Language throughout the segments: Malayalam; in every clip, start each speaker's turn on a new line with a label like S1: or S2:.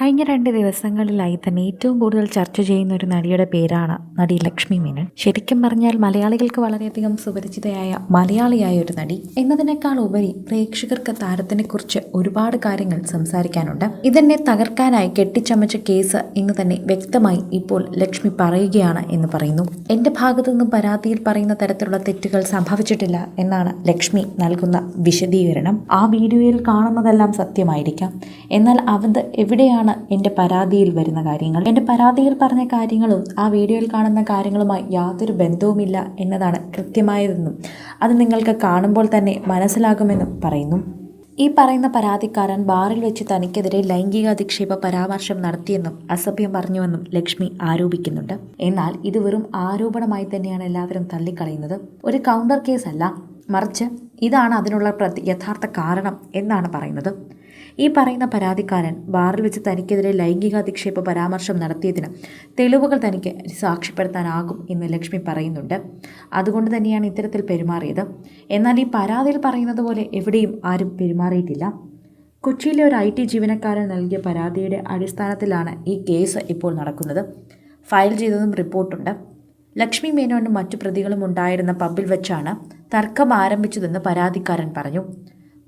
S1: കഴിഞ്ഞ രണ്ട് ദിവസങ്ങളിലായി തന്നെ ഏറ്റവും കൂടുതൽ ചർച്ച ചെയ്യുന്ന ഒരു നടിയുടെ പേരാണ് നടി ലക്ഷ്മി മേനൻ. ശരിക്കും പറഞ്ഞാൽ മലയാളികൾക്ക് വളരെയധികം സുപരിചിതയായ മലയാളിയായ ഒരു നടി. എന്നതിനേക്കാൾ ഉപരി പ്രേക്ഷകർക്ക് താരത്തിനെ കുറിച്ച് ഒരുപാട് കാര്യങ്ങൾ സംസാരിക്കാനുണ്ട്. ഇതെന്നെ തകർക്കാനായി കെട്ടിച്ചമച്ച കേസ് എന്ന് തന്നെ വ്യക്തമായി ഇപ്പോൾ ലക്ഷ്മി പറയുകയാണ് എന്ന് പറയുന്നു. എന്റെ ഭാഗത്തു നിന്നും പരാതിയിൽ പറയുന്ന തരത്തിലുള്ള തെറ്റുകൾ സംഭവിച്ചിട്ടില്ല എന്നാണ് ലക്ഷ്മി നൽകുന്ന വിശദീകരണം. ആ വീഡിയോയിൽ കാണുന്നതെല്ലാം സത്യമായിരിക്കാം. എന്നാൽ അവന്ത് എവിടെയാണ് എന്റെ പരാതിയിൽ വരുന്ന കാര്യങ്ങൾ. എന്റെ പരാതിയിൽ പറഞ്ഞ കാര്യങ്ങളും ആ വീഡിയോയിൽ കാണുന്ന കാര്യങ്ങളുമായി യാതൊരു ബന്ധവുമില്ല എന്നതാണ് കൃത്യമായതെന്നും അത് നിങ്ങൾക്ക് കാണുമ്പോൾ തന്നെ മനസ്സിലാകുമെന്നും പറയുന്നു. ഈ പറയുന്ന പരാതിക്കാരൻ ബാറിൽ വെച്ച് തനിക്കെതിരെ ലൈംഗിക അധിക്ഷേപ പരാമർശം നടത്തിയെന്നും അസഭ്യം പറഞ്ഞുവെന്നും ലക്ഷ്മി ആരോപിക്കുന്നുണ്ട്. എന്നാൽ ഇത് വെറും ആരോപണമായി തന്നെയാണ് എല്ലാവരും തള്ളിക്കളയുന്നത്. ഒരു കൗണ്ടർ കേസല്ല മറിച്ച് ഇതാണ് അതിനുള്ള പ്രതി യഥാർത്ഥ കാരണം എന്നാണ് പറയുന്നത്. ഈ പറയുന്ന പരാതിക്കാരൻ ബാറിൽ വെച്ച് തനിക്കെതിരെ ലൈംഗിക അധിക്ഷേപ പരാമർശം നടത്തിയതിന് തെളിവുകൾ തനിക്ക് സാക്ഷ്യപ്പെടുത്താനാകും എന്ന് ലക്ഷ്മി പറയുന്നുണ്ട്. അതുകൊണ്ട് തന്നെയാണ് ഇത്തരത്തിൽ പെരുമാറിയത്. എന്നാൽ ഈ പരാതിയിൽ പറയുന്നത് പോലെ എവിടെയും ആരും പെരുമാറിയിട്ടില്ല. കൊച്ചിയിലെ ഒരു ഐ ടി ജീവനക്കാരൻ നൽകിയ പരാതിയുടെ അടിസ്ഥാനത്തിലാണ് ഈ കേസ് ഇപ്പോൾ നടക്കുന്നത്. ഫയൽ ചെയ്തതും റിപ്പോർട്ടുണ്ട്. ലക്ഷ്മി മേനോനും മറ്റു പ്രതികളും ഉണ്ടായിരുന്ന പബ്ബിൽ വെച്ചാണ് തർക്കം ആരംഭിച്ചതെന്ന് പരാതിക്കാരൻ പറഞ്ഞു.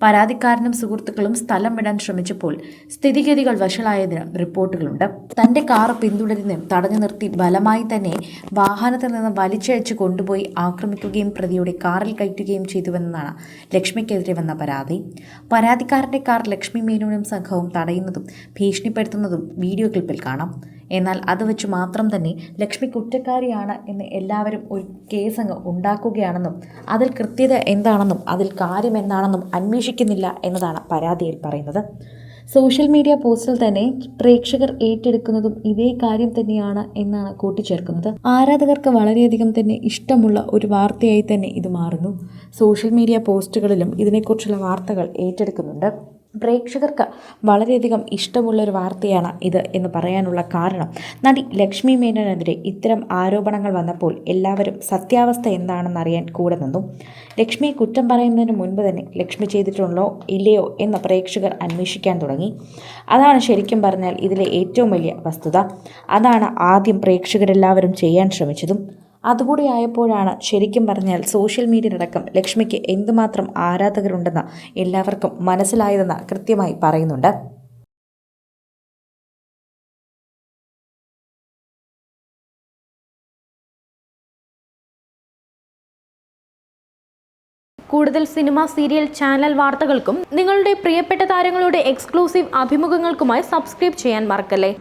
S1: പരാതിക്കാരനും സുഹൃത്തുക്കളും സ്ഥലം വിടാൻ ശ്രമിച്ചപ്പോൾ സ്ഥിതിഗതികൾ വഷളായതിന് റിപ്പോർട്ടുകളുണ്ട്. തന്റെ കാർ പിന്തുടരുന്നതും തടഞ്ഞു നിർത്തി ബലമായി തന്നെ വാഹനത്തിൽ നിന്ന് വലിച്ചഴിച്ച് കൊണ്ടുപോയി ആക്രമിക്കുകയും പ്രതിയുടെ കാറിൽ കയറ്റുകയും ചെയ്തുവെന്നാണ് ലക്ഷ്മിക്കെതിരെ വന്ന പരാതി. പരാതിക്കാരന്റെ കാർ ലക്ഷ്മി മേനോനും സംഘവും തടയുന്നതും ഭീഷണിപ്പെടുത്തുന്നതും വീഡിയോ ക്ലിപ്പിൽ കാണാം. എന്നാൽ അത് വെച്ച് മാത്രം തന്നെ ലക്ഷ്മി കുറ്റക്കാരിയാണ് എന്ന് എല്ലാവരും ഒരു കേസ് അങ്ങ് ഉണ്ടാക്കുകയാണെന്നും അതിൽ കൃത്യത എന്താണെന്നും അതിൽ കാര്യം എന്താണെന്നും അന്വേഷിക്കുന്നില്ല എന്നതാണ് പരാതിയിൽ പറയുന്നത്. സോഷ്യൽ മീഡിയ പോസ്റ്റിൽ തന്നെ പ്രേക്ഷകർ ഏറ്റെടുക്കുന്നതും ഇതേ കാര്യം തന്നെയാണ് എന്നാണ് കൂട്ടിച്ചേർക്കുന്നത്. ആരാധകർക്ക് വളരെയധികം തന്നെ ഇഷ്ടമുള്ള ഒരു വാർത്തയായി തന്നെ ഇത് മാറുന്നു. സോഷ്യൽ മീഡിയ പോസ്റ്റുകളിലും ഇതിനെക്കുറിച്ചുള്ള വാർത്തകൾ ഏറ്റെടുക്കുന്നുണ്ട്. പ്രേക്ഷകർക്ക് വളരെയധികം ഇഷ്ടമുള്ള ഒരു വാർത്തയാണ് ഇത് എന്ന് പറയാനുള്ള കാരണം. നടി ലക്ഷ്മി മേനോനെതിരെ ഇത്തരം ആരോപണങ്ങൾ വന്നപ്പോൾ എല്ലാവരും സത്യാവസ്ഥ എന്താണെന്ന് അറിയാൻ കൂടെ നിന്നു. ലക്ഷ്മിയെ കുറ്റം പറയുന്നതിന് മുൻപ് തന്നെ ലക്ഷ്മി ചെയ്തിട്ടുണ്ടോ ഇല്ലയോ എന്ന് പ്രേക്ഷകർ അന്വേഷിക്കാൻ തുടങ്ങി. അതാണ് ശരിക്കും പറഞ്ഞാൽ ഇതിലെ ഏറ്റവും വലിയ വസ്തുത. അതാണ് ആദ്യം പ്രേക്ഷകരെല്ലാവരും ചെയ്യാൻ ശ്രമിച്ചതും. അതുകൂടി ആയപ്പോഴാണ് ശരിക്കും പറഞ്ഞാൽ സോഷ്യൽ മീഡിയ മീഡിയയിലടക്കം ലക്ഷ്മിക്ക് എന്തുമാത്രം ആരാധകരുണ്ടെന്ന് എല്ലാവർക്കും മനസ്സിലായതെന്ന് കൃത്യമായി പറയുന്നുണ്ട്.
S2: കൂടുതൽ സിനിമ സീരിയൽ ചാനൽ വാർത്തകൾക്കും നിങ്ങളുടെ പ്രിയപ്പെട്ട താരങ്ങളുടെ എക്സ്ക്ലൂസീവ് അഭിമുഖങ്ങൾക്കുമായി സബ്സ്ക്രൈബ് ചെയ്യാൻ മറക്കല്ലേ?